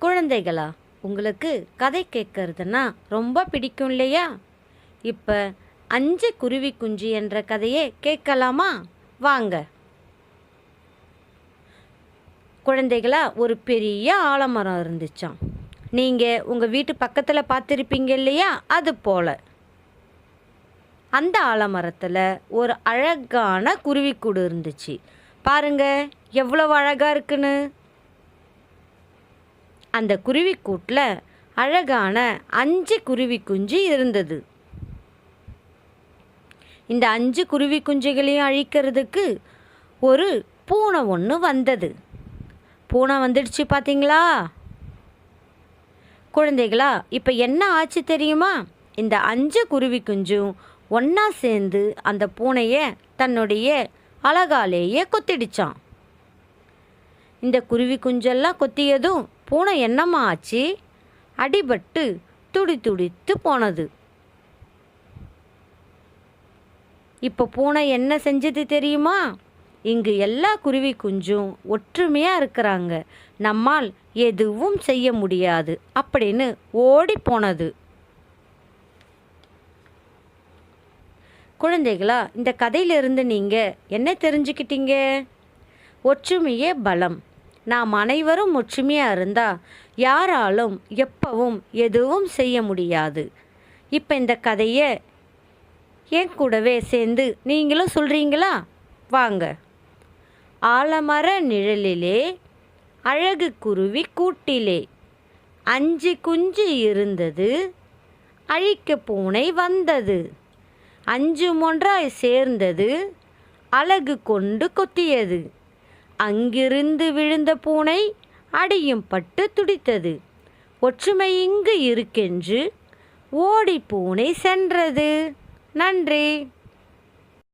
குழந்தைகளா? உங்களுக்கு கதை கேட்கறதுன்னா ரொம்ப பிடிக்கும் இல்லையா? இப்போ அஞ்சு குருவி குஞ்சு என்ற கதையை கேட்கலாமா? வாங்க. குழந்தைகளா ஒரு பெரிய ஆலமரம் இருந்துச்சாம். நீங்கள் உங்கள் வீட்டு பக்கத்தில் பார்த்துருப்பீங்க இல்லையா? அது போல். அந்த ஆலமரத்தில் ஒரு அழகான குருவிக்கூடு இருந்துச்சு. பாருங்க எவ்வளோ அழகாக இருக்குன்னு. அந்த குருவிக்கூட்டில் அழகான அஞ்சு குருவி குஞ்சு இருந்தது. இந்த அஞ்சு குருவி குஞ்சுகளையும் அழிக்கிறதுக்கு ஒரு பூனை ஒன்று வந்தது. பூனை வந்துடுச்சு பார்த்தீங்களா? குழந்தைகளா இப்போ என்ன ஆச்சு தெரியுமா? இந்த அஞ்சு குருவி குஞ்சும் ஒன்றா சேர்ந்து அந்த பூனையை தன்னுடைய அழகாலேயே கொத்திடுச்சான் இந்த குருவி குஞ்செல்லாம் கொத்தியதும் பூனை என்னம்மா ஆச்சு? அடிபட்டு துடி துடித்து போனது. இப்போ பூனை என்ன செஞ்சது தெரியுமா? இங்கு எல்லா குருவி குஞ்சும் ஒற்றுமையாக இருக்கிறாங்க. நம்மால் எதுவும் செய்ய முடியாது அப்படின்னு ஓடி போனது. குழந்தைகளா இந்த கதையிலிருந்து நீங்கள் என்ன தெரிஞ்சுக்கிட்டீங்க? ஒற்றுமையே பலம். நாம் அனைவரும் ஒற்றுமையாக இருந்தால் யாராலும் எப்பவும் எதுவும் செய்ய முடியாது. இப்போ இந்த கதையை என் கூடவே சேர்ந்து நீங்களும் சொல்கிறீங்களா வாங்க. ஆலமர நிழலிலே அழகு குருவி கூட்டிலே அஞ்சு குஞ்சு இருந்தது அழிக்க பூனை வந்தது அஞ்சு ஒன்றாய் சேர்ந்தது அழகு கொண்டு கொத்தியது. அங்கிருந்து விழுந்த பூனை அடியும் பட்டு துடித்தது. ஒற்றுமை இங்கு இருக்கென்று ஓடி பூனை சென்றது. நன்றி.